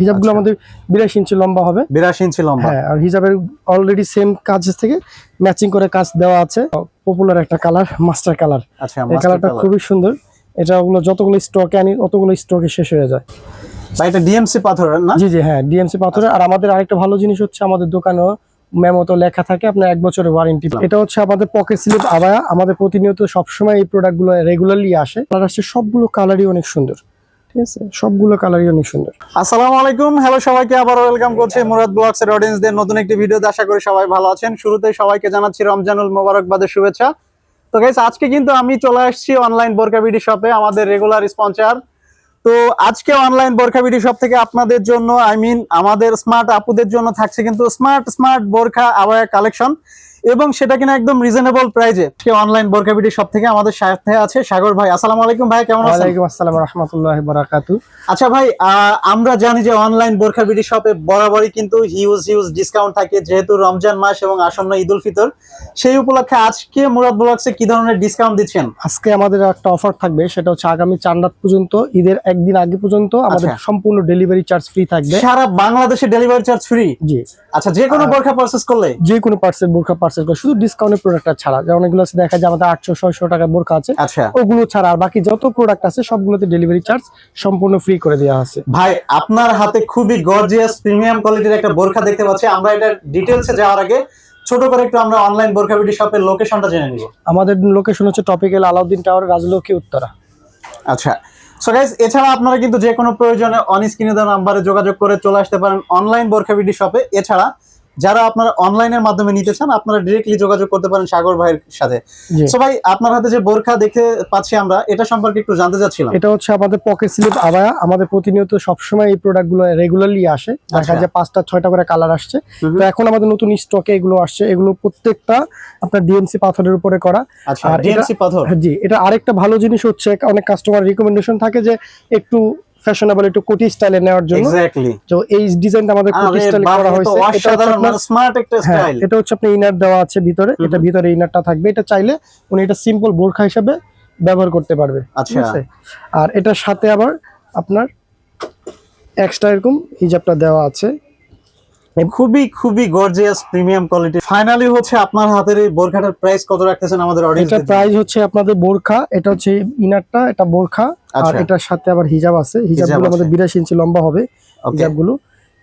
হিজাবগুলো আচ্ছা। আমাদের বিরাশি ইঞ্চি লম্বা হবে। বিরাশি ইঞ্চি লম্বা। হ্যাঁ আর হিজাবের অলরেডি সেম কাজ থেকে ম্যাচিং করে কাজ দেওয়া আছে। পপুলার একটা কালার মাস্টার কালার আচ্ছা এই কালারটা খুবই সুন্দর। এটা ওগুলো যতগুলো স্টকে আনি অতগুলো স্টকে শেষ হয়ে যায়। ভাই এটা ডিএমসি পাথরের না? জি জি হ্যাঁ ডিএমসি পাথরে আর আমাদের আরেকটা ভালো জিনিস হচ্ছে আমাদের দোকানেও মেমোতো লেখা থাকে আপনার এক বছরের ওয়ারেন্টি এটা হচ্ছে আমাদের পকেট স্লিপ আবায়া। আমাদের প্রতিনিয়ত সবসময় এই প্রোডাক্টগুলো রেগুলারলি আসে। কালার আসছে সবগুলো কালারই অনেক সুন্দর। আবার আজকে কিন্তু আমি চলে আসছি অনলাইন শপে আমাদের রেগুলার স্পন্সর তো আজকে অনলাইন শপ থেকে আপনাদের জন্য আই মিন আমাদের স্মার্ট আপুদের জন্য থাকছে কিন্তু স্মার্ট স্মার্ট বোরখা আবায়া কালেকশন এবং সেটা কিনা একদম রিজনেবল প্রাইজে অনলাইন বোরকা বিডি শপ থেকে আমাদের সাথে আছে সাগর ভাই। আসসালামু আলাইকুম ভাই কেমন আছেন? ওয়ালাইকুম আসসালাম রহমতুল্লাহ বারাকাতু। আচ্ছা ভাই আমরা জানি যে অনলাইন বোরখা বিডি শপে বরাবরই কিন্তু হিউজ হিউজ ডিসকাউন্ট থাকে যেহেতু রমজান মাস এবং আসন্ন ঈদ উল ফিতর। সেই উপলক্ষে আজকে মুরাদ ব্লগসে কি ধরনের ডিসকাউন্ট দিচ্ছেন? আজকে আমাদের একটা অফার থাকবে সেটা হচ্ছে আগামী চার রাত পর্যন্ত ঈদের একদিন আগে পর্যন্ত আমাদের আচ্ছা। সম্পূর্ণ ডেলিভারি চার্জ ফ্রি থাকবে। সারা বাংলাদেশে ডেলিভারি চার্জ ফ্রি জি। আচ্ছা যে কোনো বোরখা পারচেস করলে? যে কোনো পার্সেল বোরখা পার্সেল করে। শুধু ডিসকাউন্টের প্রোডাক্টটা ছাড়া। যেমন অনেকগুলো আছে দেখা যায় আমাদের আটশো ছয়শো টাকার বোরখা আছে। আচ্ছা। ওগুলো ছাড়া আর বাকি যত প্রোডাক্ট আছে সবগুলোতে ডেলিভারি চার্জ সম্পূর্ণ ফ্রি করে দেওয়া আছে। ভাই আপনার হাতে খুবই গর্জিয়াস প্রিমিয়াম কোয়ালিটির একটা বোরখা দেখতে পাচ্ছি। আমরা এটার ডিটেলসে যাওয়ার আগে ছোট করে একটু আমরা অনলাইন বোরখা বিডি শপের লোকেশনটা জেনে নিব। আমাদের লোকেশন হচ্ছে টপিক্যাল আলাউদ্দিন টাওয়ার রাজলক্ষ্মী উত্তরা। আচ্ছা। সো গাইস এছাড়া আপনারা কিন্তু যে কোনো প্রয়োজনে অন স্ক্রিনে দেওয়া নাম্বারে যোগাযোগ করে চলে আসতে পারেন অনলাইন বোরখা বিডি শপে এছাড়া যারা আপনারা অনলাইনের মাধ্যমে নিতে চান আপনারা ডিরেক্টলি যোগাযোগ করতে পারেন সাগর ভাইয়ের সাথে। সো ভাই আপনার হাতে যে বোরখা দেখতে পাচ্ছি আমরা এটা সম্পর্কে একটু জানতে চাচ্ছিলাম। এটা হচ্ছে আমাদের পকেট স্লিপ আবায়া। আমাদের প্রতিনিয়ত সবসময় এই প্রোডাক্টগুলো রেগুলারলি আসে। দেখা আচ্ছা। যায় পাঁচটা ছয়টা করে কালার আসছে। তো এখন আমাদের নতুন স্টকে এগুলো আসছে। এগুলো প্রত্যেকটা আপনার ডিএমসি পাথরের উপরে করা। আচ্ছা আর ডিএমসি পাথর? হ্যাঁ, জি এটা আরেকটা ভালো জিনিস হচ্ছে অনেক কাস্টমার রিকমেন্ডেশন থাকে যে একটু ফ্যাশনেবল একটু কোটি স্টাইলে নেওয়ার জন্য। এক্স্যাক্টলি তো এই ডিজাইনটা আমাদের কোটি স্টাইলে করা হয়েছে। এটা হচ্ছে অসাধারণ আপনার- মানে স্মার্ট একটা হ্যাঁ স্টাইল এটা হচ্ছে আপনার ইনার দেওয়া আছে ভিতরে। এটা ভিতরে ইনারটা থাকবে। এটা চাইলে উনি এটা সিম্পল বোরখা হিসেবে ব্যবহার করতে পারবে। আচ্ছা। আর এটার সাথে আবার আপনার এক্সট্রা এরকম হিজাবটা দেওয়া আছে। খুবই খুবই গর্জিয়াস প্রিমিয়াম কোয়ালিটি ফাইনালি হচ্ছে আপনার হাতের এই বোরখাটার প্রাইস কত রাখতেছেন আমাদের অডিয়েন্স এটা প্রাইস হচ্ছে আপনাদের বোরখা এটা হচ্ছে ইনারটা এটা বোরখা। আর আচ্ছা। এটার সাথে আবার হিজাব আছে। হিজাবগুলো আমাদের বিরাশি ইঞ্চি লম্বা হবে হিজাবগুলো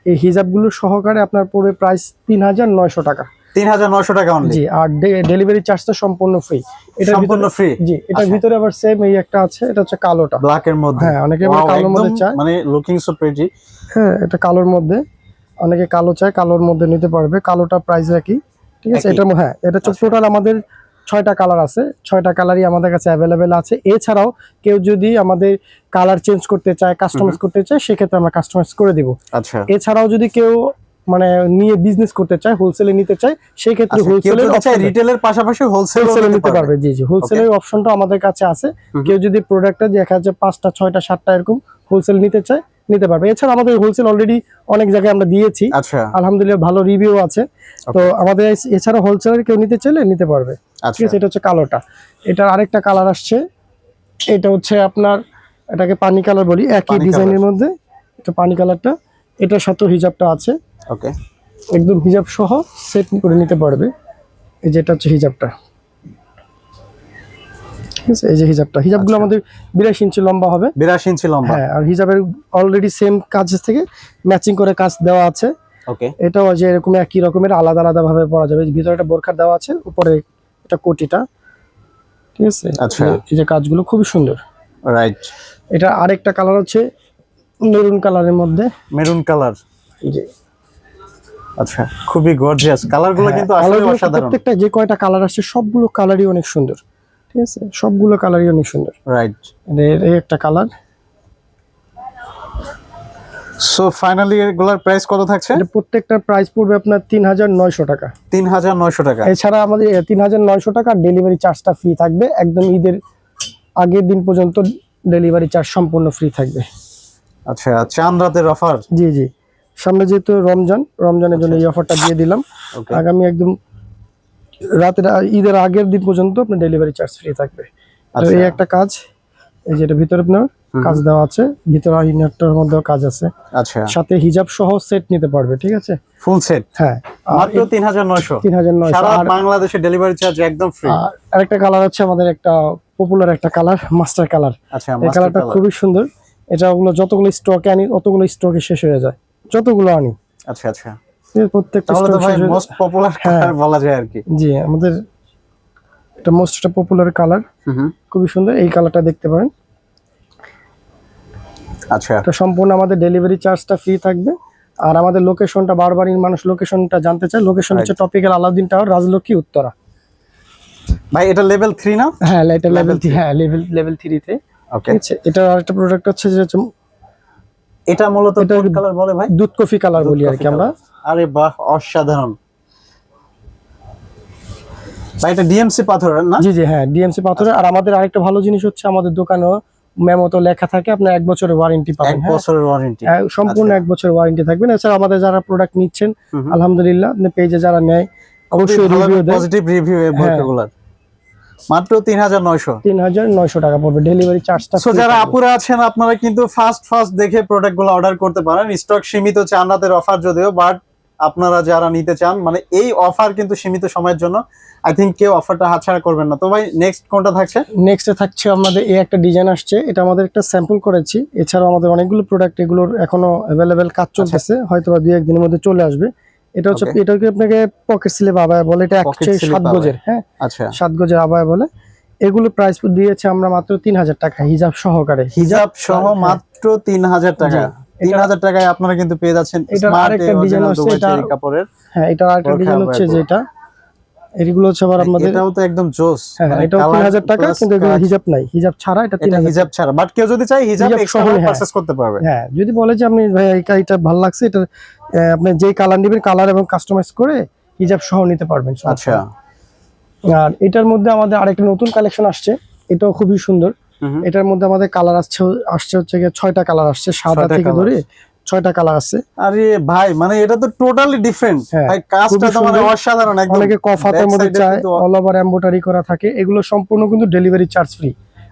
এই হিজাবগুলো সহকারে আপনার পড়বে প্রাইস তিন হাজার নয়শো টাকা। তিন হাজার নয়শো টাকা অনলি জি আর ডেলিভারি চার্জটা সম্পূর্ণ ফ্রি এটা সম্পূর্ণ ফ্রি জি এটার আচ্ছা। ভিতরে আবার সেম এই একটা আছে এটা হচ্ছে কালোটা। ব্ল্যাক এর মধ্যে? হ্যাঁ অনেকে কালোর মধ্যে চায়। মানে লুকিং সো প্রিটি হ্যাঁ এটা কালোর মধ্যে। অনেকে কালো চায় কালোর মধ্যে নিতে পারবে। কালোটা প্রাইস একই ঠিক আছে? এটা হ্যাঁ এটা টোটাল আমাদের ছয়টা কালার আছে। ছয়টা কালারই আমাদের কাছে অ্যাভেলেবেল আছে। এছাড়াও কেউ যদি আমাদের কালার চেঞ্জ করতে চায় কাস্টমাইজ করতে চায় সেক্ষেত্রে আমরা কাস্টমাইজ করে দিব। আচ্ছা। এছাড়াও যদি কেউ মানে নিয়ে বিজনেস করতে চায় হোলসেলে নিতে চায় সেই ক্ষেত্রে আচ্ছা, হোলসেলের রিটেলের পাশাপাশি হোলসেল নিতে পারবে। জি জি হোলসেলের অপশনটা আমাদের কাছে আছে। কেউ যদি প্রোডাক্টটা দেখা যাচ্ছে পাঁচটা ছয়টা সাতটা এরকম হোলসেল নিতে চায় নিতে পারবে। এছাড়া আমাদের হোলসেল অলরেডি অনেক জায়গায় আমরা দিয়েছি। আচ্ছা। আলহামদুলিল্লাহ ভালো রিভিউ আছে। তো আমাদের এছাড়া হোলসেলার কেউ নিতে চাইলে নিতে পারবে। ঠিক আচ্ছা আছে এটা হচ্ছে কালোটা এটার আরেকটা কালার আসছে। এটা হচ্ছে আপনার এটাকে পানি কালার বলি একই ডিজাইনের মধ্যে। এটা পানি কালারটা এটার সাথেও হিজাবটা আছে। ওকে একদম হিজাব সহ সেট করে নিতে পারবে। এই যে এটা হচ্ছে হিজাবটা। ঠিক আছে? এই যে হিজাবটা। হিজাবগুলো আচ্ছা। আমাদের বিরাশি ইঞ্চি লম্বা হবে। বিরাশি ইঞ্চি লম্বা। হ্যাঁ আর হিজাবের অলরেডি সেম কাজ থেকে ম্যাচিং করে কাজ দেওয়া আছে। ওকে। এটাও যে এরকম একই রকমের আলাদা আলাদা ভাবে পরা যাবে। ভিতরে একটা বোরখার দেওয়া আছে উপরে এটা কোটিটা। ঠিক আছে? আচ্ছা। এই যে কাজগুলো খুবই সুন্দর। রাইট এটা আরেকটা কালার হচ্ছে মেরুন কালারের মধ্যে। মেরুন কালার এই যে। আচ্ছা খুবই গর্জিয়াস কালারগুলো কিন্তু হ্যাঁ, আসলে অসাধারণ। প্রত্যেকটা যে কয়টা কালার আসছে সবগুলো কালারই অনেক সুন্দর। ঠিক আছে? সবগুলো কালারই অনেক সুন্দর। রাইট এর- এই একটা কালার সো ফাইনালি এগুলার প্রাইস কত থাকছে? প্রত্যেকটা প্রাইস পড়বে আপনার তিন হাজার নয়শো টাকা। তিন হাজার নয়শো টাকা। এছাড়া আমাদের তিন হাজার নয়শো টাকা ডেলিভারি চার্জটা ফ্রি থাকবে। একদম ঈদের আগের দিন পর্যন্ত ডেলিভারি চার্জ সম্পূর্ণ ফ্রি থাকবে। আচ্ছা চাঁদ রাতের অফার জি জি। সামনে যেহেতু রমজান রমজানের জন্য এই অফারটা দিয়ে দিলাম। আগামী একদম রাতের ঈদের আগের দিন পর্যন্ত আপনার ডেলিভারি চার্জ ফ্রি থাকবে। আচ্ছা। এই একটা কাজ এই যেটা ভিতরে আপনার কাজ দেওয়া আছে ভিতরে ইনারটার মধ্যেও কাজ আছে। আচ্ছা। সাথে হিজাব সহ সেট নিতে পারবে ঠিক আছে? ফুল সেট হ্যাঁ। মাত্র তিন হাজার নয়শো। তিন হাজার নয়শো। সারা বাংলাদেশে ডেলিভারি চার্জ একদম ফ্রি আর আরেকটা কালার হচ্ছে আমাদের একটা পপুলার একটা কালার মাস্টার কালার আচ্ছা এই কালারটা। খুবই সুন্দর। এটা ওগুলো যতগুলো স্টকে আনি ততগুলো স্টকে শেষ হয়ে যায়। যতগুলো আনি। আচ্ছা আচ্ছা। প্রত্যেকটা তাহলে তো ভাই মোস্ট পপুলার। কালার বলা যায় আর কি। জি আমাদের এটা মোস্ট একটা পপুলার কালার হুম হুম। খুবই সুন্দর এই কালারটা দেখতে পারেন। আচ্ছা। এটা সম্পূর্ণ আমাদের ডেলিভারি চার্জটা ফ্রি থাকবে। আর আমাদের লোকেশনটা বারবারই মানুষ লোকেশনটা জানতে চায় লোকেশন হচ্ছে টপিক্যাল আলাউদ্দিন টাওয়ার রাজলক্ষ্মী উত্তরা। ভাই এটা লেভেল থ্রি না? হ্যাঁ এটা লেভেল three। হ্যাঁ লেভেল লেভেল থ্রিতে ওকে ঠিক এটা আরেকটা প্রোডাক্ট হচ্ছে যে এটা মূলত এটা কোন কালার বলে ভাই? দুধ কফি কালার বলি আর কি আমরা। আরে বাহ অসাধারণ। ভাই এটা ডিএমসি পাথরের না? জি জি হ্যাঁ ডিএমসি পাথরের। আর আমাদের আরেকটা ভালো জিনিস হচ্ছে আমাদের দোকানেও মেমোতে লেখা থাকে আপনার এক বছরের ওয়ারেন্টি পাবেন হ্যাঁ? বছরের ওয়ারেন্টি হ্যাঁ, সম্পূর্ণ এক বছরের ওয়ারেন্টি থাকবে। এছাড়া আমাদের যারা প্রোডাক্ট নিচ্ছেন হুম হুম। আলহামদুলিল্লাহ আপনি পেজে যারা নেয় অবশ্যই রিভিউ দেয় পজিটিভ রিভিউ এই হ্যাঁ। মাত্র তিন হাজার নয়শো। তিন হাজার নয়শো টাকা পড়বে ডেলিভারি চার্জটা সো যারা আপুরা আছেন আপনারা কিন্তু ফার্স্ট ফার্স্ট দেখে প্রোডাক্টগুলো অর্ডার করতে পারেন। স্টক সীমিত চান রাতের অফার যদিও বাট আপনারা যারা নিতে চান মানে এই অফার কিন্তু সীমিত সময়ের জন্য আই থিঙ্ক কেউ অফারটা হাতছাড়া করবেন না। তো ভাই নেক্সট কোনটা থাকছে? নেক্সটে থাকছে আমাদের এই একটা ডিজাইন আসছে। এটা আমাদের একটা স্যাম্পল করেছি। এছাড়াও আমাদের অনেকগুলো প্রোডাক্ট এগুলোর এখনও অ্যাভেলেবেল কাজ চলতেছে। হয়তো বা দুই একদিনের মধ্যে চলে আসবে। এটা হচ্ছে. এটাকে আপনাকে পকেট স্লিপ আবায় বলে। এটা slip সাত গজের হ্যাঁ? আচ্ছা। সাত গজের আবায় বলে। এগুলো প্রাইস দিয়েছে আমরা মাত্র তিন হাজার টাকা হিজাব সহকারে। হিজাব সহ। মাত্র তিন হাজার টাকা। তিন হাজার টাকায় আপনারা কিন্তু পেয়ে যাচ্ছেন আরেকটা আছে, দুবাই এটা- কাপড়ের হ্যাঁ এটা আরেকটা ডিজাইন হচ্ছে যেটা এগুলো হচ্ছে আবার আমাদের এটাও তো একদম জোস হ্যাঁ মানে এটাও colour তিন হাজার টাকা কিন্তু এগুলো হিজাব নাই। হিজাব ছাড়া এটা তিন এটা হাজার হিজাব ছাড়া বাট কেউ যদি চাই হিজাব এক্সট্রা হ্যাঁ। পারচেজ করতে পারবে। হ্যাঁ যদি বলে যে আপনি ভাই এটা ভালো লাগছে এটা আপনি যেই কালার নেবেন কালার এবং কাস্টমাইজ করে হিজাব সহ নিতে পারবেন আচ্ছা। আর এটার মধ্যে আমাদের আরেকটা নতুন কালেকশন আসছে এটাও খুবই সুন্দর। এটার মধ্যে আমাদের কালার আসছে আসছে হচ্ছে গিয়ে ছয়টা কালার আসছে সাদা থেকে ধরে ছয়টা কালার আছে। আরে ভাই মানে এটা তো টোটালি ডিফারেন্ট হ্যাঁ, ভাই কাজটা তো মানে অসাধারণ একদম। অনেকে কফাতের back মধ্যে চায় অল ওভার এম্বোটারি করা থাকে। এগুলো সম্পূর্ণ কিন্তু ডেলিভারি চার্জ ফ্রি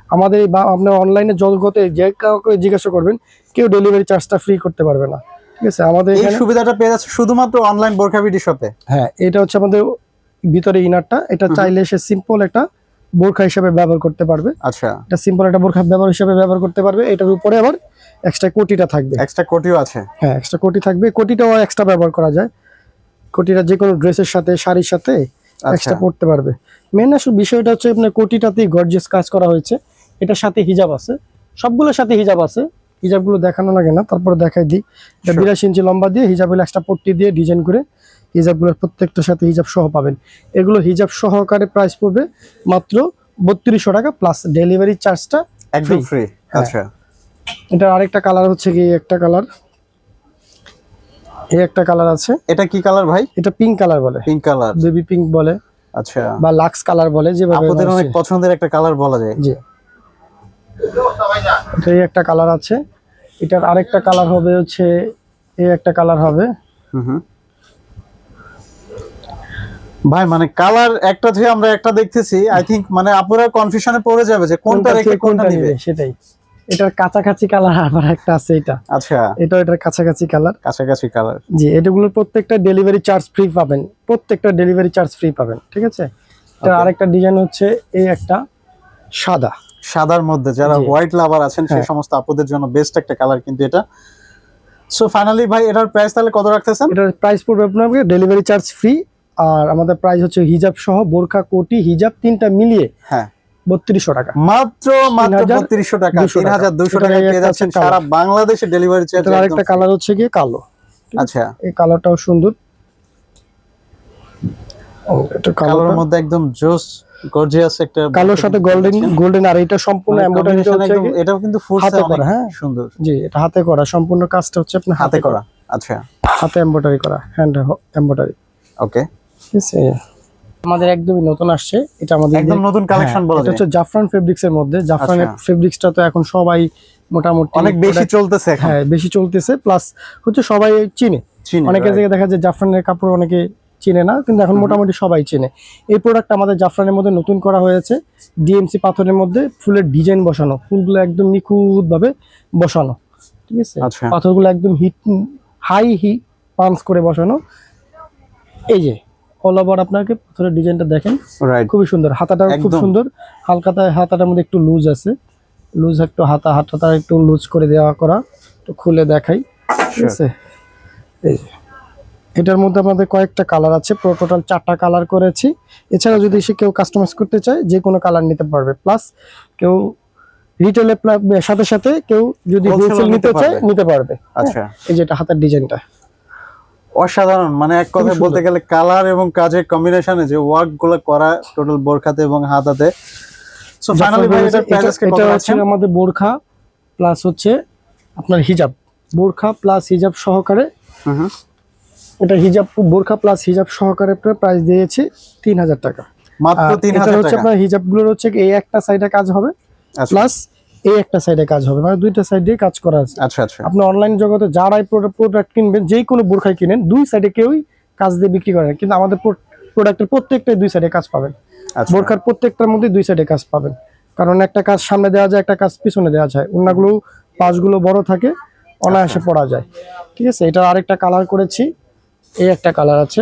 আমাদের বা আপনার অনলাইনে জগতে যে কাউকে জিজ্ঞাসা করবেন কেউ ডেলিভারি চার্জটা ফ্রি করতে পারবে না। ঠিক আছে? আমাদের এই সুবিধাটা পেয়ে যাচ্ছে শুধুমাত্র অনলাইন বোরখা বিডি শপে হ্যাঁ এটা হচ্ছে আমাদের ভিতরে ইনারটা এটা চাইলে সে সিম্পল একটা বোরখা হিসেবে ব্যবহার করতে পারবে। আচ্ছা। এটা সিম্পল একটা বোরখা ব্যবহার হিসেবে ব্যবহার করতে পারবে। এটার উপরে আবার এক্সট্রা কোটিটা থাকবে। এক্সট্রা কোটিও আছে। হ্যাঁ এক্সট্রা কোটি থাকবে। কোটিটাও এক্সট্রা ব্যবহার করা যায়। কোটিটা যে কোনো ড্রেসের সাথে শাড়ির সাথে আচ্ছা। এক্সট্রা পড়তে পারবে। মেন আসলে বিষয়টা হচ্ছে আপনার কোটিটাতেই গর্জিয়াস কাজ করা হয়েছে। এটার সাথে হিজাব আছে। সবগুলোর সাথে হিজাব আছে। হিজাবগুলো দেখানো লাগে না তারপরে দেখাই দিই। এটা বিরাশি ইঞ্চি লম্বা দিয়ে হিজাবের এক্সট্রা পট্টি দিয়ে ডিজাইন করে হিজাবগুলোর প্রত্যেকটার সাথে হিজাব সহ পাবেন। এগুলো হিজাব সহকারে প্রাইস পড়বে মাত্র বত্রিশশো টাকা প্লাস ডেলিভারি চার্জটা একদম ফ্রি হ্যাঁ। আচ্ছা। এটা আরেকটা কালার হচ্ছে কি একটা কালার এই একটা কালার আছে। এটা কি কালার ভাই? এটা পিঙ্ক কালার বলে। পিঙ্ক কালার বেবি পিঙ্ক বলে। আচ্ছা। বা লাক্স কালার বলে যেভাবে আপনাদের অনেক পছন্দের একটা কালার বলা যায়। জি। এই একটা কালার আছে। এটার আরেকটা কালার হবে হচ্ছে এই একটা কালার হবে। হুম হুম। ভাই মানে কালার একটা থেকে আমরা একটা দেখতেছি। আই থিংক মানে আপুরা কনফিউশনে পড়ে যাবে যে কোনটা রেখে কোনটা নিবে। সেটাই। এটার কাছাকাছি কালার আবার একটা আছে এটা। আচ্ছা। এটা এটার কাছাকাছি কালার কাছাকাছি কালার জি এটাগুলোর প্রত্যেকটা ডেলিভারি চার্জ ফ্রি পাবেন। প্রত্যেকটা ডেলিভারি চার্জ ফ্রি পাবেন ঠিক আছে? Okay. আরেকটা ডিজাইন হচ্ছে এই একটা সাদা। সাদার মধ্যে যারা হোয়াইট লাভার আছেন সেই হ্যাঁ। সমস্ত আপুদের জন্য বেস্ট একটা কালার কিন্তু এটা। সো ফাইনালি ভাই এটার প্রাইস তাহলে কত রাখতেছেন? এটার প্রাইস পড়বে আপনার ডেলিভারি চার্জ ফ্রি আর আমাদের প্রাইস হচ্ছে হিজাব সহ বোরখা কোটি হিজাব তিনটা মিলিয়ে হ্যাঁ। বত্রিশশো টাকা। মাত্র মাত্র বত্রিশশো টাকা টাকা। তিন হাজার দুশো এটার টাকায় এই পেয়ে যাচ্ছেন সারা বাংলাদেশে ডেলিভারি চার্জ আরেকটা কালার হচ্ছে গিয়ে কালো। আচ্ছা। এই কালারটাও সুন্দর। কালোর মধ্যে একদম জোস গর্জিয়াস একটা কালোর সাথে গোল্ডেন গোল্ডেন আর এটা সম্পূর্ণ মানে এমব্রয়ডারি হচ্ছে এটাও কিন্তু হাতে করা, হ্যাঁ। সুন্দর। জি এটা হাতে করা সম্পূর্ণ কাজটা হচ্ছে আপনার হাতে করা আচ্ছা। হাতে এমব্রয়ডারি করা হ্যান্ড এমব্রয়ডারি ওকে ঠিক আছে। আমাদের একদমই নতুন আসছে। এটা আমাদের একদম নতুন কালেকশন হ্যাঁ, বলা যায়। হচ্ছে জাফরান ফেব্রিক্স এর মধ্যে। জাফরানের আচ্ছা। ফেব্রিক্সটা তো এখন সবাই মোটামুটি অনেক বেশি চলতেছে এখন। হ্যাঁ বেশি চলতেছে। প্লাস হচ্ছে সবাই চিনে। right? জায়গায় দেখা যায় জাফরানের কাপড় অনেকে চেনে না কিন্তু এখন মোটামুটি সবাই চেনে। এই প্রোডাক্ট আমাদের জাফরানের মধ্যে নতুন করা হয়েছে। ডিএমসি পাথরের মধ্যে ফুলের ডিজাইন বসানো। ফুলগুলো একদম নিখুঁতভাবে বসানো। ঠিক আছে? আচ্ছা। পাথরগুলো একদম হিট হাই হি পাঞ্চ করে বসানো। এই যে অল ওভার আপনাকে পাথরের ডিজাইনটা দেখেন। খুবই সুন্দর। হাতাটাও খুব সুন্দর। হালকাতা হাতাটার মধ্যে একটু লুজ আছে। লুজ একটু হাতা হাতাটা একটু লুজ করে দেওয়া করা। একটু খুলে দেখাই। ঠিক আছে? এই এটার মধ্যে আমাদের কয়েকটা কালার আছে। পুরো টোটাল চারটা কালার করেছি। এছাড়া যদি সে কেউ কাস্টমাইজ করতে চায় যে কোনো কালার নিতে পারবে। প্লাস কেউ রিটেলে সাথে সাথে কেউ যদি হোলসেল নিতে চায় নিতে পারবে। আচ্ছা। এই যেটা হাতের ডিজাইনটা অসাধারণ। মানে এক কথায় বলতে গেলে কালার এবং কাজের কম্বিনেশনে যে ওয়ার্কগুলো করা টোটাল বোরখাতে এবং হাতাতে। সো ফাইনালি ভাই এটার প্রাইস কত এটা রাখছেন আমাদের বোরখা প্লাস হচ্ছে আপনার হিজাব বোরখা প্লাস হিজাব সহকারে। এটা হিজাব বোরখা প্লাস হিজাব সহকারে প্রাইস দিয়েছি তিন হাজার টাকা। মাত্র তিন এটা হাজার হচ্ছে আপনার হিজাবগুলোর হচ্ছে এই একটা সাইডে কাজ হবে। আচ্ছা। প্লাস এই একটা সাইডে কাজ হবে। মানে দুইটা সাইড দিয়ে কাজ করা আছে। আচ্ছা আচ্ছা। আপনি অনলাইন জগতে যারাই প্রোডাক্ট কিনবেন যে কোনো বোরখাই কিনেন দুই সাইডে কেউই কাজ দিয়ে বিক্রি করেন কিন্তু আমাদের প্রোডাক্টের প্রত্যেকটাই দুই সাইডে কাজ পাবেন। আচ্ছা। বোরখার প্রত্যেকটার মধ্যে দুই সাইডে কাজ পাবেন। কারণ একটা কাজ সামনে দেওয়া যায় একটা কাজ পিছনে দেওয়া যায়। অন্যগুলো পাশগুলো বড় থাকে অনায়াসে পড়া যায়। ঠিক আছে? এটার আরেকটা কালার করেছি। এই একটা কালার আছে।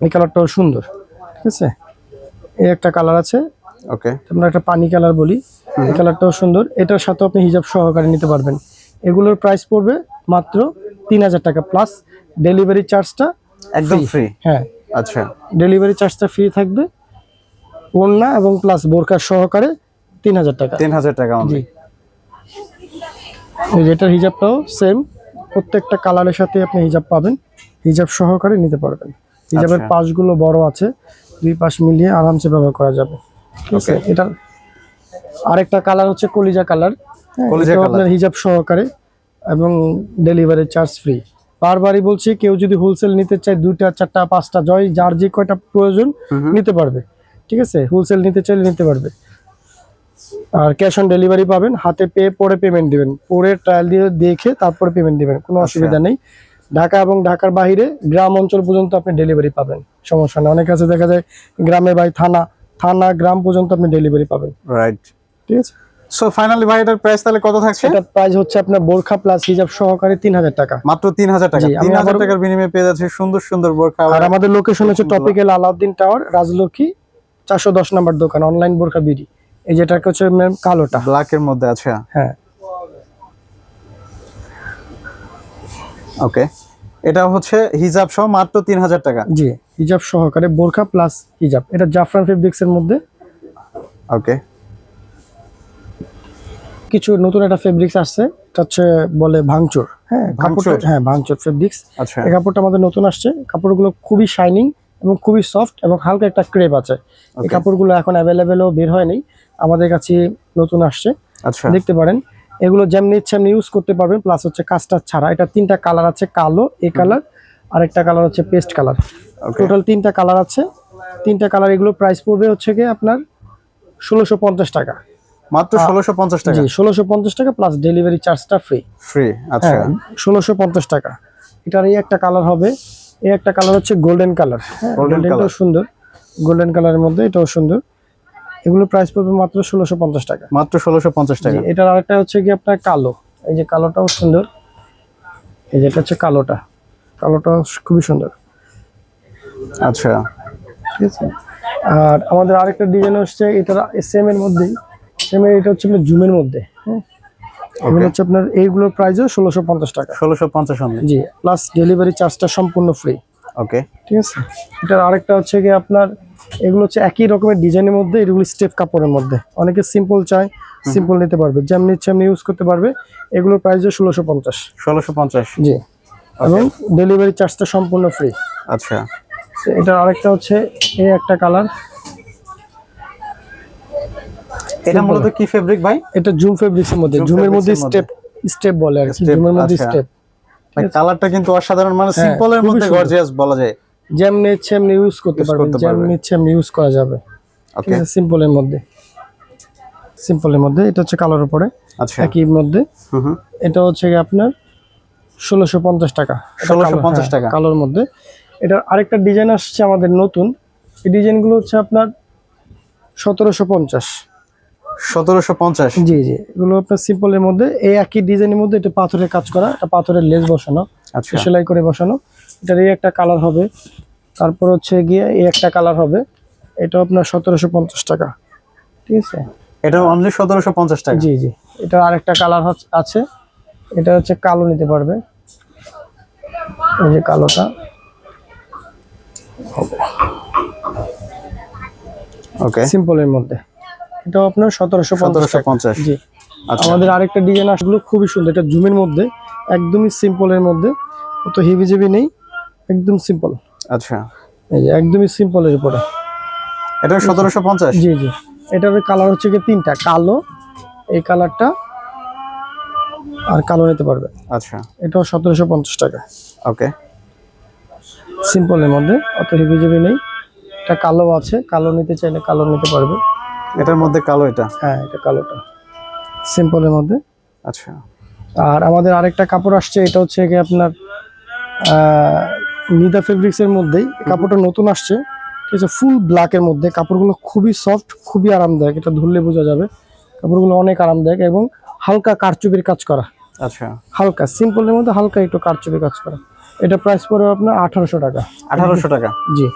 এই কালারটাও সুন্দর। ঠিক আছে? এই একটা কালার আছে। ওকে আমরা একটা পানি কালার বলি। এই কালারটাও সুন্দর। এটার সাথে আপনি হিজাব সহকারে নিতে পারবেন। এগুলোর প্রাইস পড়বে মাত্র তিন হাজার টাকা প্লাস ডেলিভারি চার্জটা একদম ফ্রি হ্যাঁ। আচ্ছা। ডেলিভারি চার্জটা ফ্রি থাকবে। ওড়না এবং প্লাস বোরকার সহকারে তিন হাজার টাকা। তিন হাজার টাকা জি। যেটার হিজাবটাও সেম প্রত্যেকটা কালারের সাথে আপনি হিজাব পাবেন। হিজাব সহকারে নিতে পারবেন। হিজাবের আচ্ছা। পাশগুলো বড় আছে। দুই পাশ মিলিয়ে আরামসে ব্যবহার করা যাবে। ঠিক আছে? এটার আরেকটা কালার হচ্ছে কলিজা কালার। কলিজা এটাও আপনার হিজাব সহকারে এবং ডেলিভারি চার্জ ফ্রি। বারবারই বলছি কেউ যদি হোলসেল নিতে চায় দুইটা চারটা পাঁচটা জয় যার যে কয়টা প্রয়োজন। নিতে পারবে। ঠিক আছে? হোলসেল নিতে চাইলে নিতে পারবে। আর ক্যাশ অন ডেলিভারি পাবেন হাতে পেয়ে পরে পেমেন্ট দিবেন। পরে ট্রায়াল দিয়ে দেখে তারপরে পেমেন্ট দিবেন কোনো আচ্ছা। অসুবিধা নেই। ঢাকা এবং ঢাকার বাইরে গ্রাম অঞ্চল পর্যন্ত আপনি ডেলিভারি পাবেন সমস্যা নেই। অনেক কাছে দেখা যায় গ্রামে বাই থানা থানা গ্রাম পর্যন্ত আপনি ডেলিভারি পাবেন। রাইট ঠিক আছে? সো ফাইনালি ভাই এটার প্রাইস তাহলে কত থাকছে? এটা প্রাইস হচ্ছে আপনার বোরখা প্লাস হিজাব সহকারে তিন হাজার টাকা। মাত্র তিন হাজার টাকা। জি, আমি তিন হাজার আবারও- টাকার বিনিময়ে পেয়ে যাচ্ছে সুন্দর সুন্দর বোরখা। আর আমাদের লোকেশন হচ্ছে টপিক্যাল আলাউদ্দিন টাওয়ার চারশো দশ নম্বর দোকান অনলাইন বোরখা বিডি। এই যেটাকে হচ্ছে ম্যাম কালোটা। ব্ল্যাক এর মধ্যে আছে। হ্যাঁ। ওকে এটা হচ্ছে হিজাব সহ মাত্র তিন হাজার টাকা। জি হিজাব সহকারে বোরখা প্লাস হিজাব। এটা জাফরান ফেব্রিক্স এর মধ্যে। ওকে কিছু নতুন একটা ফেব্রিক্স আসছে এটা হচ্ছে বলে ভাঙচুর হ্যাঁ কাপড়টা? হ্যাঁ ভাঙচুর ফেব্রিক্স আচ্ছা। এই কাপড়টা আমাদের নতুন আসছে কাপড়গুলো খুবই শাইনিং এবং খুবই সফট এবং হালকা একটা ক্রেপ আছে। এই কাপড়গুলো এখন অ্যাভেলেবেলও বের হয়নি আমাদের কাছে নতুন আসছে। আচ্ছা। দেখতে পারেন এগুলো যেমনি ইচ্ছা আপনি ইউজ করতে পারবেন প্লাস হচ্ছে কাজটা ছাড়া। এটা তিনটা কালার আছে কালো এ কালার আরেকটা কালার হচ্ছে পেস্ট কালার টোটাল তিনটা কালার আছে তিনটা কালার এগুলো প্রাইস পড়বে হচ্ছে কি আপনার ষোলোশো পঞ্চাশ টাকা। মাত্র ষোলোশো পঞ্চাশ টাকা। জি ষোলোশো পঞ্চাশ টাকা প্লাস ডেলিভারি চার্জটা ফ্রি ফ্রি আচ্ছা। হ্যাঁ ষোলোশো পঞ্চাশ টাকা। এটার এই একটা কালার হবে। এই একটা কালার হচ্ছে গোল্ডেন কালার হ্যাঁ গোল্ডেনটাও সুন্দর। গোল্ডেন কালারের মধ্যে এটাও সুন্দর। এগুলো প্রাইস পড়বে মাত্র ষোলোশো পঞ্চাশ টাকা। মাত্র ষোলোশো পঞ্চাশ জি টাকা। এটার আরেকটা হচ্ছে কি আপনার কালো। এই যে কালোটাও সুন্দর। এই যেটা হচ্ছে কালোটা। কালোটাও খুবই সুন্দর। আচ্ছা। ঠিক আছে? আর আমাদের আরেকটা ডিজাইন হচ্ছে এটা সেম এর মধ্যেই। এর এটা হচ্ছে আপনার জুমের মধ্যে হ্যাঁ? এগুলো হচ্ছে আপনার এইগুলোর প্রাইসও ষোলোশো পঞ্চাশ টাকা। ষোলোশো পঞ্চাশ জি প্লাস ডেলিভারি চার্জটা সম্পূর্ণ ফ্রি ওকে ঠিক আছে? এটার আরেকটা হচ্ছে কি আপনার এগুলো হচ্ছে একই রকমের ডিজাইনের মধ্যে এগুলো স্টেপ কাপড়ের মধ্যে। অনেকে সিম্পল চায় সিম্পল নিতে পারবে। যেমন ইচ্ছে এমনি ইউজ করতে পারবে এগুলোর প্রাইস ষোলোশো পঞ্চাশ। ষোলোশো পঞ্চাশ? জি। এবং ডেলিভারি চার্জটা সম্পূর্ণ ফ্রি আচ্ছা। এটার আরেকটা হচ্ছে এই একটা কালার এটা মূলত কি ফেব্রিক ভাই? এটা জুম ফেব্রিক্স এর মধ্যে জুমের মধ্যে স্টেপ স্টেপ বলে আর কি জুমের মধ্যে। স্টেপ ভাই কালারটা কিন্তু অসাধারণ মানে হ্যাঁ, সিম্পলের মধ্যে সুন্দর। গর্জিয়াস বলা যায়। যেমনি ইচ্ছে এমনি ইউজ করতে পারবেন। যেমনি ইচ্ছে এমনি ইউজ করা যাবে। ওকে সিম্পলের মধ্যে। সিম্পলের মধ্যে এটা হচ্ছে কালার উপরে। আচ্ছা। একই মধ্যে। এটা হচ্ছে আপনার ষোলোশো পঞ্চাশ টাকা। এটা 1650 কালো, হ্যাঁ, টাকা। কালোর মধ্যে। এটার আরেকটা ডিজাইন আসছে আমাদের নতুন। এই ডিজাইনগুলো হচ্ছে আপনার সতেরোশো পঞ্চাশ। সতেরোশো পঞ্চাশ। জি জি। এগুলো আপনার সিম্পলের মধ্যে এই একই ডিজাইনের মধ্যে এটা পাথরের কাজ করা এটা পাথরের লেস বসানো আচ্ছা। সেলাই করে বসানো। এটার এই একটা কালার হবে তারপর হচ্ছে গিয়ে এই একটা কালার হবে। এটা আপনার সতেরোশো পঞ্চাশ টাকা। ঠিক আছে? এটা অনলি সতেরোশো পঞ্চাশ টাকা? জি জি। এটা আরেকটা কালার আছে। এটা হচ্ছে কালো নিতে পারবে। এই যে কালোটা। ওকে সিম্পলের মধ্যে। এটাও আপনার সতেরোশো সতেরোশো পঞ্চাশ। জি। আচ্ছা। আমাদের আরেকটা ডিজাইন আসলো খুবই সুন্দর। এটা জুমের মধ্যে একদমই সিম্পলের মধ্যে। অত হেভি জেবি নেই একদম সিম্পল আচ্ছা। এই যে একদমই সিম্পলের উপরে। এটা সতেরোশো পঞ্চাশ? জি জি। এটার কালার হচ্ছে কি তিনটা কালো এই কালারটা আর কালো নিতে পারবে। আচ্ছা। এটাও সতেরোশো পঞ্চাশ টাকা। ওকে। সিম্পলের মধ্যে অত হেভি জেবি নেই। এটা কালো আছে কালো নিতে চাইলে কালো নিতে পারবে। এটার মধ্যে কালো এটা? হ্যাঁ এটা কালোটা। সিম্পলের মধ্যে। আচ্ছা। আর আমাদের আরেকটা কাপড় আসছে এটা হচ্ছে কি আপনার নিদা ফেব্রিক্সের মধ্যেই। কাপড়টা নতুন আসছে। ঠিক আছে ফুল ব্ল্যাকের মধ্যে। কাপড়গুলো খুবই সফট খুবই আরামদায়ক। এটা ধরলে বোঝা যাবে। কাপড়গুলো অনেক আরামদায়ক এবং হালকা কারচুপির কাজ করা। আচ্ছা। হালকা সিম্পলের মধ্যে হালকা একটু কারচুপি কাজ করা। এটা প্রাইস পড়বে আপনার আঠারোশো টাকা। আঠারোশো টাকা? জি।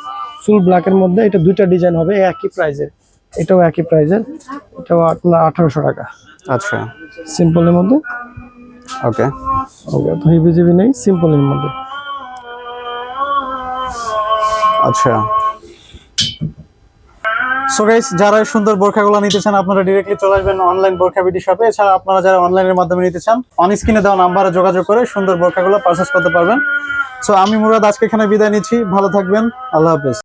ফুল ব্ল্যাকের মধ্যে এটা দুইটা ডিজাইন হবে একই প্রাইজের এটাও একই প্রাইজের এটাও আপনার আঠারোশো টাকা। আচ্ছা। সিম্পলের মধ্যে। ওকে। ওকে তো হেভি জিবি নেই সিম্পলের মধ্যে। আচ্ছা। সো গাইস যারা সুন্দর বোরখাগুলো নিতে চান আপনারা ডিরেক্টলি চলে আসবেন অনলাইন বোরখা বিডি শপে এছাড়া আপনারা যারা অনলাইনের মাধ্যমে নিতে চান অন স্ক্রিনে দেওয়া নাম্বারে যোগাযোগ করে সুন্দর বোরখাগুলো পারচেস করতে পারবেন। সো আমি মুরাদ আজকে এখানে বিদায় নিচ্ছি। ভালো থাকবেন। আল্লাহ হাফেজ।